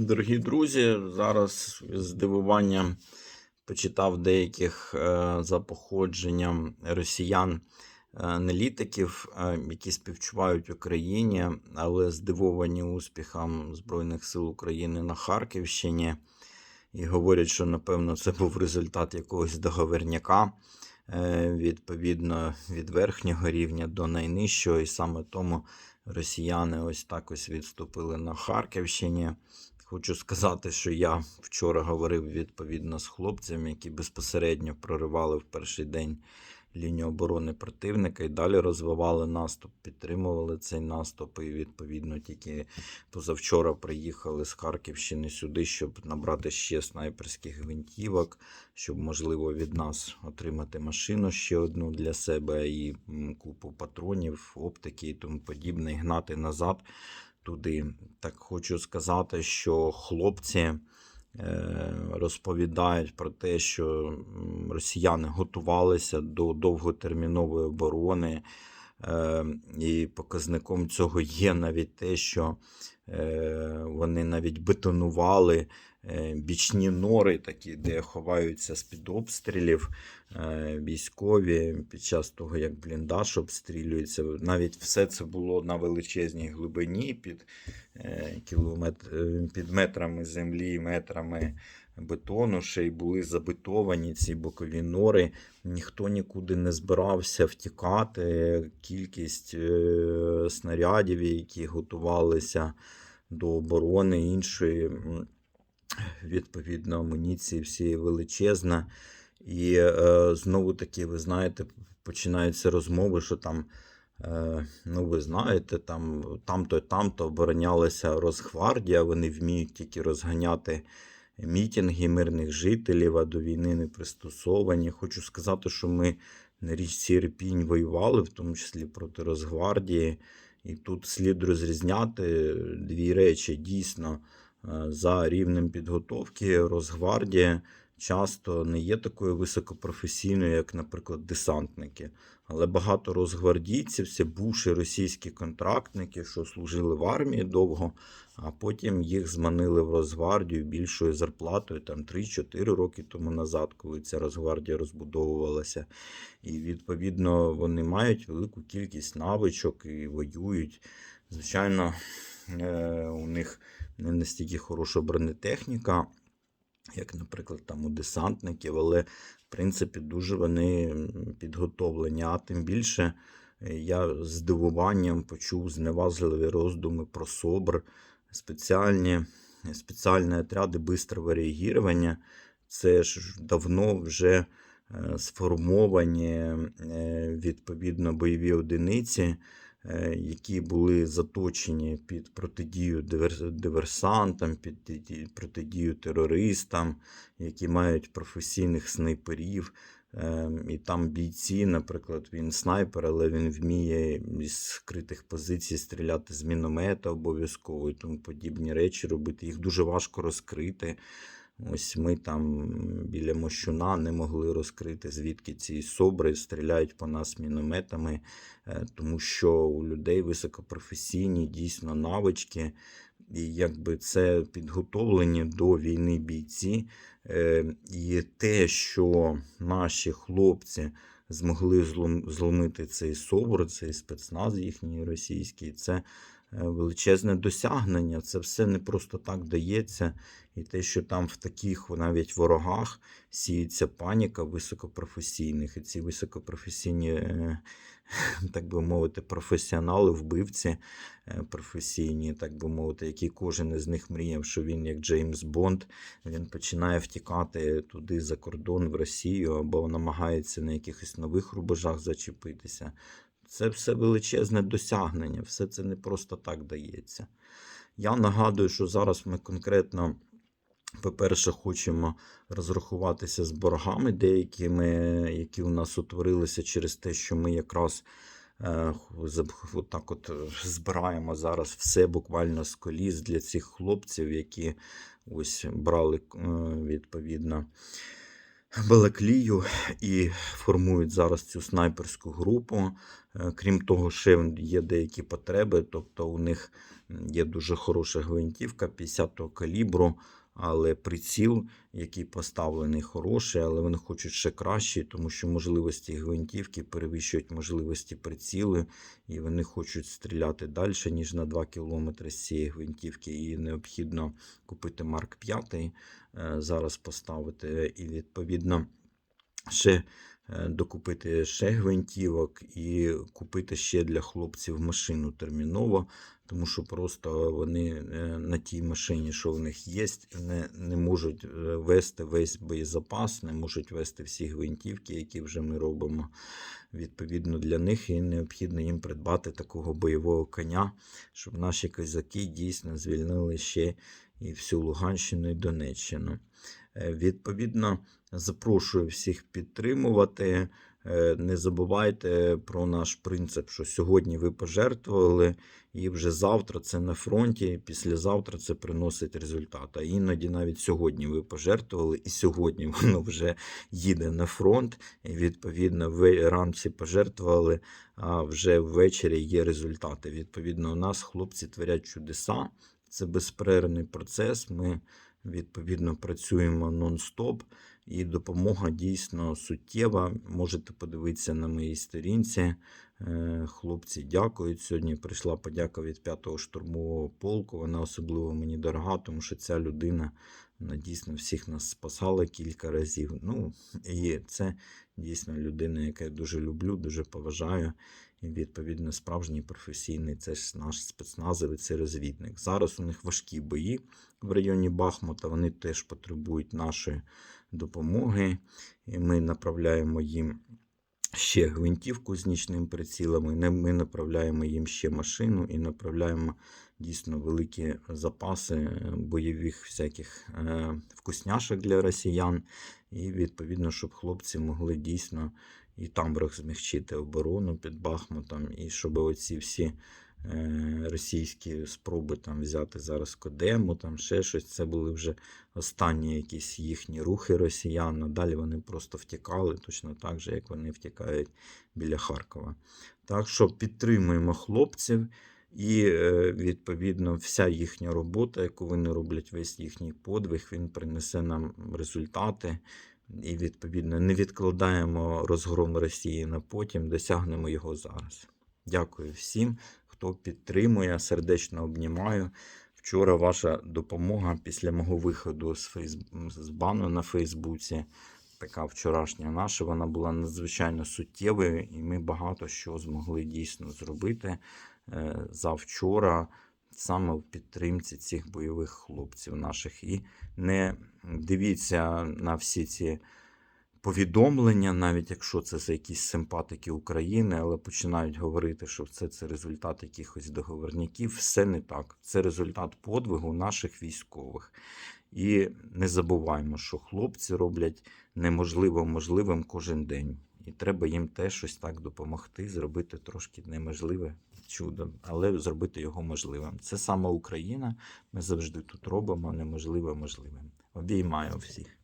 Дорогі друзі, зараз з здивуванням почитав деяких е, за походженням росіян е, аналітиків, е, які співчувають Україні, але здивовані успіхом Збройних сил України на Харківщині. І говорять, що напевно це був результат якогось договорняка, е, відповідно від верхнього рівня до найнижчого, і саме тому росіяни ось так ось відступили на Харківщині. Хочу сказати, що я вчора говорив відповідно з хлопцями, які безпосередньо проривали в перший день лінію оборони противника і далі розвивали наступ, підтримували цей наступ. І відповідно тільки позавчора приїхали з Харківщини сюди, щоб набрати ще снайперських гвинтівок, щоб можливо від нас отримати машину ще одну для себе і купу патронів, оптики і тому подібне, і гнати назад туди. Так хочу сказати, що хлопці е, розповідають про те, що росіяни готувалися до довготермінової оборони. Е, І показником цього є навіть те, що е, вони навіть бетонували бічні нори, такі, де ховаються з-під обстрілів е, військові під час того, як бліндаж обстрілюється. Навіть все це було на величезній глибині під, е, кілометр, е, під метрами землі, метрами бетону, ще й були забетовані ці бокові нори. Ніхто нікуди не збирався втікати. Кількість е, снарядів, які готувалися до оборони іншої, відповідно, амуніції всієї величезна. І е, знову таки, ви знаєте, починаються розмови, що там. Е, ну, ви знаєте, там там-то, там-то оборонялася Росгвардія, вони вміють тільки розганяти мітинги мирних жителів, а до війни не пристосовані. Хочу сказати, що ми на річці Ірпінь воювали, в тому числі проти Росгвардії. І тут слід розрізняти дві речі. Дійсно, за рівнем підготовки Росгвардія часто не є такою високопрофесійною, як, наприклад, десантники. Але багато розгвардійців це бувші російські контрактники, що служили в армії довго, а потім їх зманили в Росгвардію більшою зарплатою там 3-4 роки тому назад, коли ця Росгвардія розбудовувалася. І відповідно вони мають велику кількість навичок і воюють. Звичайно, е, у них не настільки хороша бронетехніка, як, наприклад, там у десантників, але в принципі дуже вони підготовлені. А тим більше е, я з здивуванням почув зневажливі роздуми про СОБР, спеціальні, спеціальні отряди бистрого реагування. Це ж давно вже е, сформовані е, відповідно бойові одиниці, які були заточені під протидію диверсантам, під протидію терористам, які мають професійних снайперів. Ем, І там бійці, наприклад, він снайпер, але він вміє із скритих позицій стріляти з міномета обов'язково і тому подібні речі робити. Їх дуже важко розкрити. Ось ми там біля Мощуна не могли розкрити, звідки ці собри стріляють по нас мінометами, е, тому що у людей високопрофесійні дійсно навички, і якби це підготовлені до війни бійці. Е, І те, що наші хлопці змогли зломити цей СОБР, цей спецназ їхній російський, це величезне досягнення. Це все не просто так дається. І те, що там в таких навіть ворогах сіється паніка високопрофесійних, і ці високопрофесійні, е, так би мовити, професіонали, вбивці е, професійні, так би мовити, які кожен із них мріяв, що він, як Джеймс Бонд, він починає втікати туди за кордон в Росію або намагається на якихось нових рубежах зачепитися. Це все величезне досягнення, все це не просто так дається. Я нагадую, що зараз ми конкретно, по-перше, хочемо розрахуватися з боргами деякими, які у нас утворилися через те, що ми якраз е, заб- от е, збираємо зараз все буквально з коліс для цих хлопців, які ось брали е, відповідно Балаклію і формують зараз цю снайперську групу. Е, Крім того, ще є деякі потреби, тобто у них Є дуже хороша гвинтівка 50-го калібру, але приціл, який поставлений, хороший, але вони хочуть ще кращий, тому що можливості гвинтівки перевищують можливості прицілу, і вони хочуть стріляти далі, ніж на 2 км з цієї гвинтівки. І необхідно купити Марк 5, е, зараз поставити, і відповідно ще докупити ще гвинтівок і купити ще для хлопців машину терміново, тому що просто вони е, на тій машині, що в них є, не, не можуть е, вести весь боєзапас, не можуть вести всі гвинтівки, які вже ми робимо. Відповідно для них і необхідно їм придбати такого бойового коня, щоб наші козаки дійсно звільнили ще і всю Луганщину і Донеччину. Е, Відповідно, запрошую всіх підтримувати. Е, Не забувайте про наш принцип, що сьогодні ви пожертвували, і вже завтра це на фронті, післязавтра це приносить результат. А іноді навіть сьогодні ви пожертвували, і сьогодні воно вже їде на фронт. І відповідно, ви ранці пожертвували, а вже ввечері є результати. Відповідно, у нас хлопці творять чудеса. Це безперервний процес. Ми відповідно працюємо нон-стоп, і допомога дійсно суттєва. Можете подивитися на моїй сторінці. Е, Хлопці дякують. Сьогодні прийшла подяка від 5-го штурмового полку. Вона особливо мені дорога, тому що ця людина дійсно всіх нас спасала кілька разів. Ну, і це дійсно людина, яку я дуже люблю, дуже поважаю. І відповідно справжній професійний це ж наш спецназовець і розвідник. Зараз у них важкі бої в районі Бахмута. Вони теж потребують нашої допомоги. І ми направляємо їм ще гвинтівку з нічним прицілами. Ми направляємо їм ще машину і направляємо дійсно великі запаси бойових всяких е, вкусняшок для росіян. І відповідно, щоб хлопці могли дійсно і там змягчити оборону під Бахмутом, і щоб оці всі е, російські спроби там взяти зараз Кодему, там ще щось. Це були вже останні якісь їхні рухи росіян. а Далі вони просто втікали, точно так же, як вони втікають біля Харкова. Так що підтримуємо хлопців. І е, відповідно вся їхня робота, яку вони роблять, весь їхній подвиг, він принесе нам результати. І відповідно не відкладаємо розгром Росії на потім, досягнемо його зараз. Дякую всім, хто підтримує, сердечно обнімаю. Вчора ваша допомога після мого виходу з, фейс... з бану на Фейсбуці, така вчорашня наша, вона була надзвичайно суттєвою, і ми багато що змогли дійсно зробити е, завчора, саме в підтримці цих бойових хлопців наших. І не дивіться на всі ці повідомлення, навіть якщо це за якісь симпатики України, але починають говорити, що це, це результат якихось договорняків. Все не так. Це результат подвигу наших військових. І не забуваємо, що хлопці роблять неможливо можливим кожен день. І треба їм теж щось так допомогти, зробити трошки неможливе чудо, але зробити його можливим. Це саме Україна. Ми завжди тут робимо неможливе можливим. Обіймаю всіх.